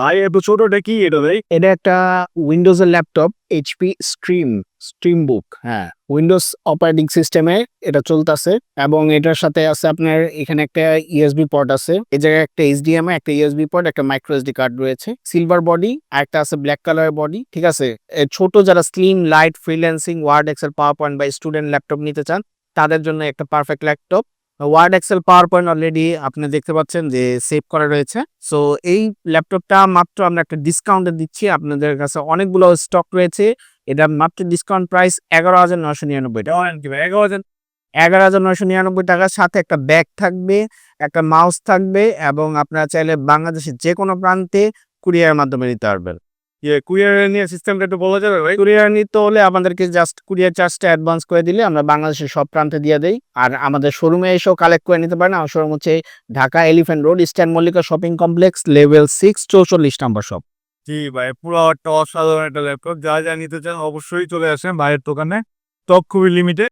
ভাই, এত ছোটটা কি এটা ভাই? এটা একটা উইন্ডোজের laptop HP stream stream book হ্যাঁ। উইন্ডোজ অপারেটিং সিস্টেমে এটা চলতেছে এবং এটার সাথে আছে আপনার এখানে একটা ইউএসবি পোর্ট আছে। এই জায়গায় একটা এইচডিএমআই একটা ইউএসবি পোর্ট একটা মাইক্রো এসডি কার্ড রয়েছে। সিলভার বডি আর একটা আছে ব্ল্যাক কালারের বডি ঠিক আছে? ছোট যারা slim light freelancing Word Excel PowerPoint বা স্টুডেন্ট ল্যাপটপ নিতে চান, তাদের জন্য একটা perfect laptop Word Excel PowerPoint already আপনি দেখতে পাচ্ছেন যে সেভ করা রয়েছে। সো এই ল্যাপটপটা মাত্র আমরা একটা ডিসকাউন্টে দিচ্ছি। আপনাদের কাছে অনেকগুলো স্টক রয়েছে। এটা মাত্র ডিসকাউন্ট প্রাইস এগারো হাজার নশো নিরানব্বই টাকা। এগারো হাজার এগারো হাজার নশো নিরানব্বই টাকার সাথে একটা ব্যাগ থাকবে, একটা মাউস থাকবে এবং আপনারা চাইলে বাংলাদেশের যে কোনো প্রান্তে কুরিয়ার মাধ্যমে নিতে পারবেন। ইয়ে কুরিয়ার সিস্টেমটা একটু বলা যাবে ভাই? কুরিয়ার নিতে হলে আমাদেরকে জাস্ট কুরিয়ার চার্জটা অ্যাডভান্স করে দিলে আমরা বাংলাদেশের সব প্রান্তে দিয়ে দেই। আর আমাদের শোরুমে এসেও কালেক্ট করে নিতে পারেন। আমার শোরুম হচ্ছে Dhaka elephant road eastern Mallika shopping complex level six চৌচল্লিশ নম্বর শপ জি ভাই পুরো একটা অসাধারণ একটা ল্যাপটপ যা যা নিতে চান অবশ্যই চলে আসেন ভাইয়ের দোকানে। স্টক খুবই লিমিটেড